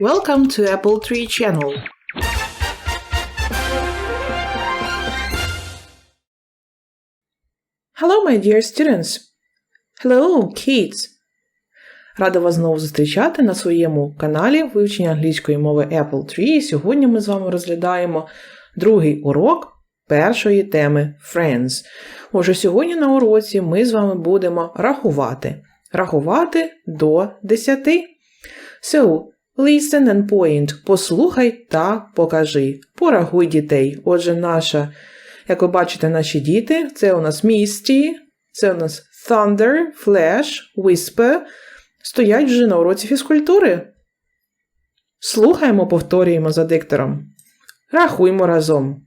Welcome to Apple Tree Channel. Hello, my dear students. Hello, kids. Рада вас знову зустрічати на своєму каналі вивчення англійської мови Apple Tree. Сьогодні ми з вами розглядаємо другий урок першої теми Friends. Отже, сьогодні на уроці ми з вами будемо рахувати. Рахувати до 10. So, listen and point. Послухай та покажи. Порахуй дітей. Отже, наша, як ви бачите, наші діти це у нас Misty, це у нас Thunder, Flash, Whisper. Стоять вже на уроці фізкультури. Слухаємо, повторюємо за диктором. Рахуймо разом.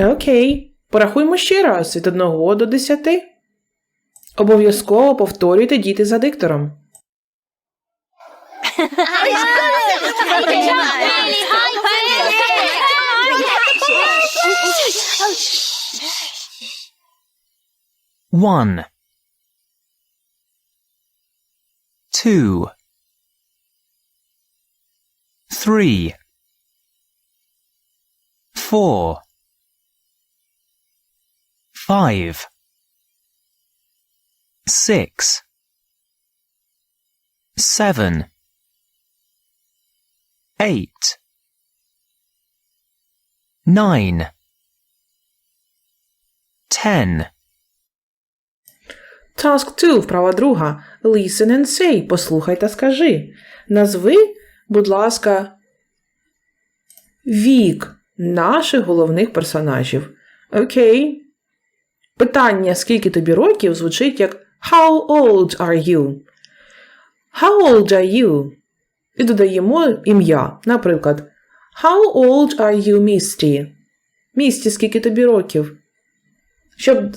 Окей. Порахуймо ще раз від 1 до 10. Обов'язково повторюйте діти за диктором. One, two, three, four, five, six, seven, eight, nine, ten. Task 2, вправа друга. Listen and say. Послухай та скажи. Назви, будь ласка, вік наших головних персонажів. Окей. Питання, скільки тобі років, звучить як How old are you? How old are you? І додаємо ім'я. Наприклад, How old are you, Misty? Місті, скільки тобі років? Щоб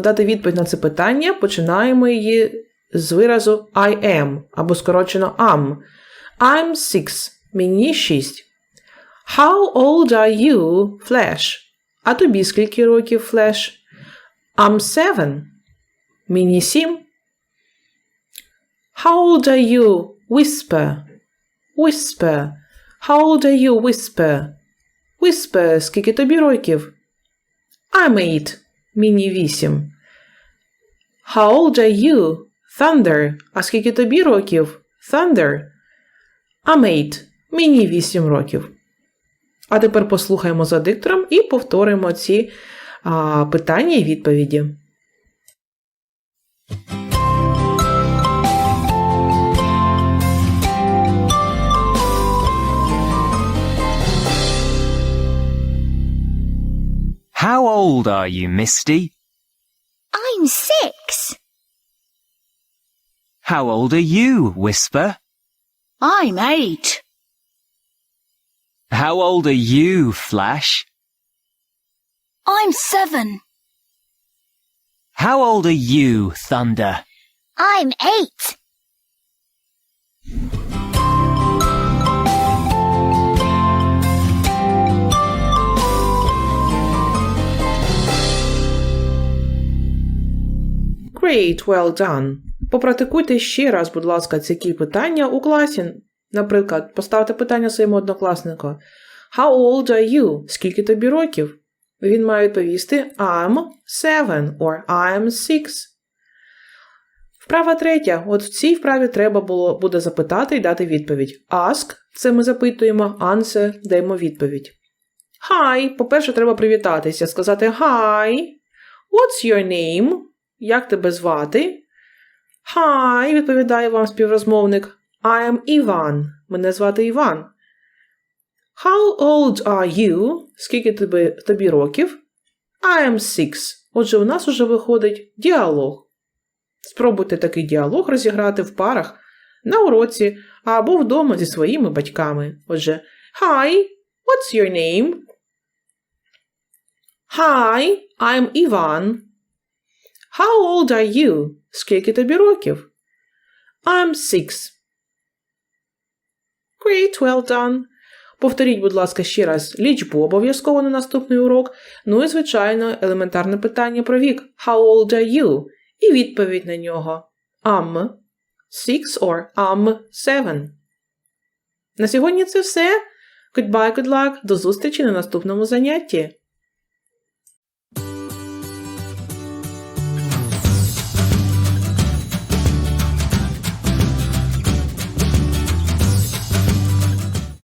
дати відповідь на це питання, починаємо її з виразу I am або скорочено am. I'm six. Мені шість. How old are you, Flash? А тобі скільки років, Flash? I'm seven. Мені сім. How old are you, Whisper? Whisper. How old are you, Whisper? Whisper, скільки тобі років? I'm eight. Мені вісім. How old are you? Thunder. А скільки тобі років? Thunder. I'm eight. Мені вісім років. А тепер послухаємо за диктором і повторимо ці питання і відповіді. How old are you, Misty? I'm six. How old are you, Whisper? I'm eight. How old are you, Flash? I'm seven. How old are you, Thunder? I'm eight. Great, well done. Попрактикуйте ще раз, будь ласка, ці кі питання у класі. Наприклад, поставте питання своєму однокласнику. How old are you? Скільки тобі років? Він має відповісти I'm seven or I'm six. Вправа третя. От в цій вправі треба було буде запитати і дати відповідь. Ask це ми запитуємо, answer даємо відповідь. Hi. По-перше, треба привітатися, сказати Hi. What's your name? Як тебе звати? Hi, відповідає вам співрозмовник. I am Іван. Мене звати Іван. How old are you? Скільки тобі, тобі років? I am six. Отже, у нас уже виходить діалог. Спробуйте такий діалог розіграти в парах на уроці або вдома зі своїми батьками. Отже, Hi, what's your name? Hi, I'm Ivan. How old are you? Скільки тобі років? I'm six. Great, well done. Повторіть, будь ласка, ще раз лічбу обов'язково на наступний урок. Ну і, звичайно, елементарне питання про вік. How old are you? І відповідь на нього. I'm six or I'm seven. На сьогодні це все. Goodbye, good luck. До зустрічі на наступному занятті.